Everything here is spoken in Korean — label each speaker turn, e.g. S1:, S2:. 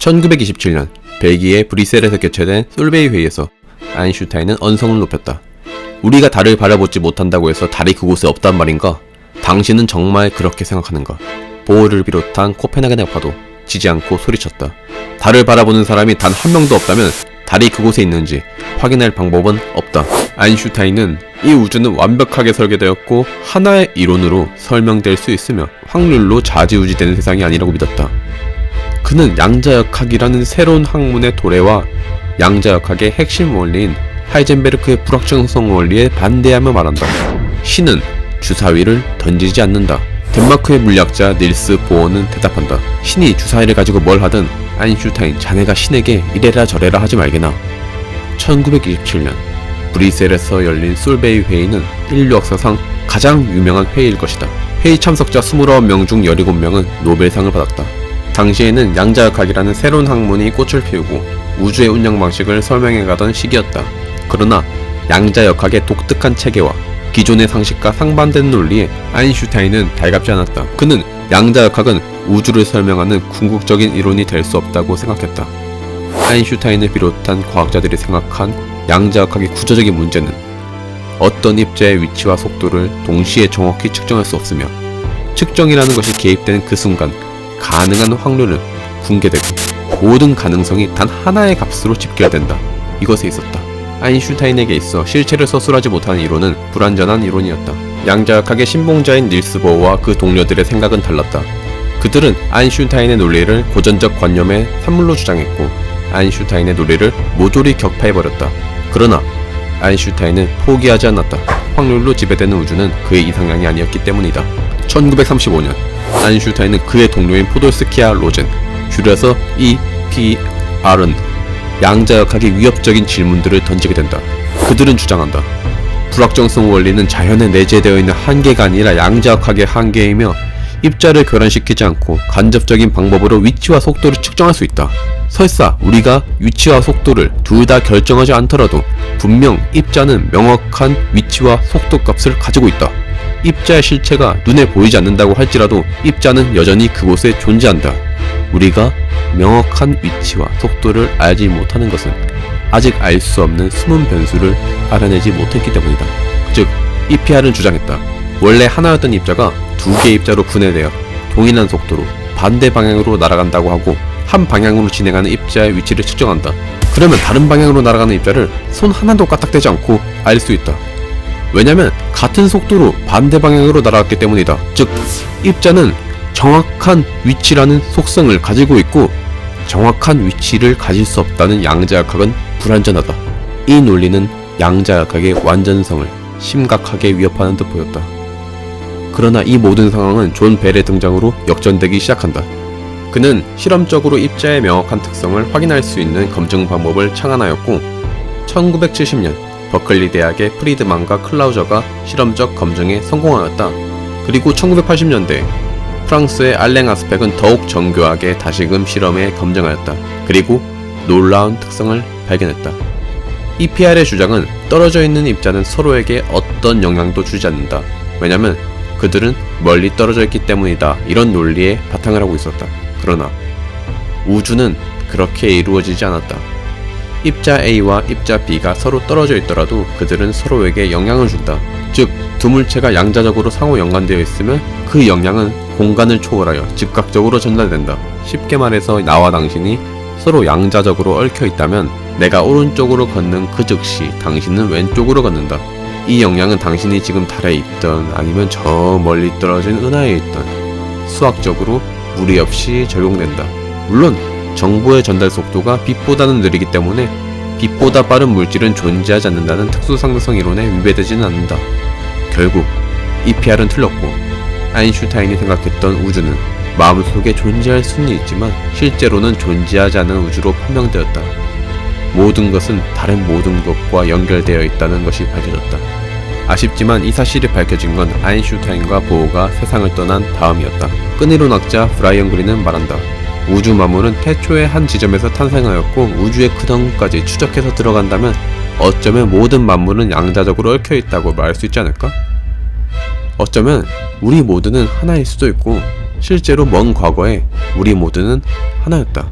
S1: 1927년 벨기에 브뤼셀에서 개최된 솔베이 회의에서 아인슈타인은 언성을 높였다. 우리가 달을 바라보지 못한다고 해서 달이 그곳에 없단 말인가? 당신은 정말 그렇게 생각하는가? 보호를 비롯한 코펜하겐 학파도 지지 않고 소리쳤다. 달을 바라보는 사람이 단 한 명도 없다면 달이 그곳에 있는지 확인할 방법은 없다. 아인슈타인은 이 우주는 완벽하게 설계되었고 하나의 이론으로 설명될 수 있으며 확률로 좌지우지되는 세상이 아니라고 믿었다. 그는 양자역학이라는 새로운 학문의 도래와 양자역학의 핵심 원리인 하이젠베르크의 불확정성 원리에 반대하며 말한다. 신은 주사위를 던지지 않는다. 덴마크의 물리학자 닐스 보어는 대답한다. 신이 주사위를 가지고 뭘 하든 아인슈타인 자네가 신에게 이래라 저래라 하지 말게나. 1927년 브뤼셀에서 열린 솔베이 회의는 인류 역사상 가장 유명한 회의일 것이다. 회의 참석자 29명 중 17명은 노벨상을 받았다. 당시에는 양자역학이라는 새로운 학문이 꽃을 피우고 우주의 운영 방식을 설명해 가던 시기였다. 그러나 양자역학의 독특한 체계와 기존의 상식과 상반되는 논리에 아인슈타인은 달갑지 않았다. 그는 양자역학은 우주를 설명하는 궁극적인 이론이 될 수 없다고 생각했다. 아인슈타인을 비롯한 과학자들이 생각한 양자역학의 구조적인 문제는 어떤 입자의 위치와 속도를 동시에 정확히 측정할 수 없으며 측정이라는 것이 개입되는 그 순간 가능한 확률은 붕괴되고 모든 가능성이 단 하나의 값으로 집결된다. 이것에 있었다. 아인슈타인에게 있어 실체를 서술하지 못하는 이론은 불완전한 이론이었다. 양자역학의 신봉자인 닐스 보어와 그 동료들의 생각은 달랐다. 그들은 아인슈타인의 논리를 고전적 관념의 산물로 주장했고 아인슈타인의 논리를 모조리 격파해버렸다. 그러나 아인슈타인은 포기하지 않았다. 확률로 지배되는 우주는 그의 이상향이 아니었기 때문이다. 1935년 아인슈타인은 그의 동료인 포돌스키아 로젠, 줄여서 EPR은 양자역학의 위협적인 질문들을 던지게 된다. 그들은 주장한다. 불확정성 원리는 자연에 내재되어 있는 한계가 아니라 양자역학의 한계이며 입자를 교란시키지 않고 간접적인 방법으로 위치와 속도를 측정할 수 있다. 설사 우리가 위치와 속도를 둘 다 결정하지 않더라도 분명 입자는 명확한 위치와 속도 값을 가지고 있다. 입자의 실체가 눈에 보이지 않는다고 할지라도 입자는 여전히 그곳에 존재한다. 우리가 명확한 위치와 속도를 알지 못하는 것은 아직 알 수 없는 숨은 변수를 알아내지 못했기 때문이다. 즉, EPR은 주장했다. 원래 하나였던 입자가 두 개의 입자로 분해되어 동일한 속도로 반대 방향으로 날아간다고 하고 한 방향으로 진행하는 입자의 위치를 측정한다. 그러면 다른 방향으로 날아가는 입자를 손 하나도 까딱대지 않고 알 수 있다. 왜냐면 같은 속도로 반대 방향으로 날아갔기 때문이다. 즉, 입자는 정확한 위치라는 속성을 가지고 있고 정확한 위치를 가질 수 없다는 양자역학은 불완전하다. 이 논리는 양자역학의 완전성을 심각하게 위협하는 듯 보였다. 그러나 이 모든 상황은 존 벨의 등장으로 역전되기 시작한다. 그는 실험적으로 입자의 명확한 특성을 확인할 수 있는 검증 방법을 창안하였고 1970년 버클리 대학의 프리드만과 클라우저가 실험적 검증에 성공하였다. 그리고 1980년대 프랑스의 알랭 아스펙은 더욱 정교하게 다시금 실험에 검증하였다. 그리고 놀라운 특성을 발견했다. EPR의 주장은 떨어져 있는 입자는 서로에게 어떤 영향도 주지 않는다. 왜냐면 그들은 멀리 떨어져 있기 때문이다. 이런 논리에 바탕을 하고 있었다. 그러나 우주는 그렇게 이루어지지 않았다. 입자 A와 입자 B가 서로 떨어져 있더라도 그들은 서로에게 영향을 준다. 즉, 두 물체가 양자적으로 상호 연관되어 있으면 그 영향은 공간을 초월하여 즉각적으로 전달된다. 쉽게 말해서 나와 당신이 서로 양자적으로 얽혀 있다면 내가 오른쪽으로 걷는 그 즉시 당신은 왼쪽으로 걷는다. 이 영향은 당신이 지금 달에 있던 아니면 저 멀리 떨어진 은하에 있던 수학적으로 무리 없이 적용된다. 물론 정보의 전달 속도가 빛보다는 느리기 때문에 빛보다 빠른 물질은 존재하지 않는다는 특수상대성 이론에 위배되지는 않는다. 결국 EPR은 틀렸고 아인슈타인이 생각했던 우주는 마음속에 존재할 수는 있지만 실제로는 존재하지 않는 우주로 판명되었다. 모든 것은 다른 모든 것과 연결되어 있다는 것이 밝혀졌다. 아쉽지만 이 사실이 밝혀진 건 아인슈타인과 보호가 세상을 떠난 다음이었다. 끈이론학자 브라이언 그린은 말한다. 우주 만물은 태초의 한 지점에서 탄생하였고 우주의 근원까지 추적해서 들어간다면 어쩌면 모든 만물은 양자적으로 얽혀 있다고 말할 수 있지 않을까? 어쩌면 우리 모두는 하나일 수도 있고 실제로 먼 과거에 우리 모두는 하나였다.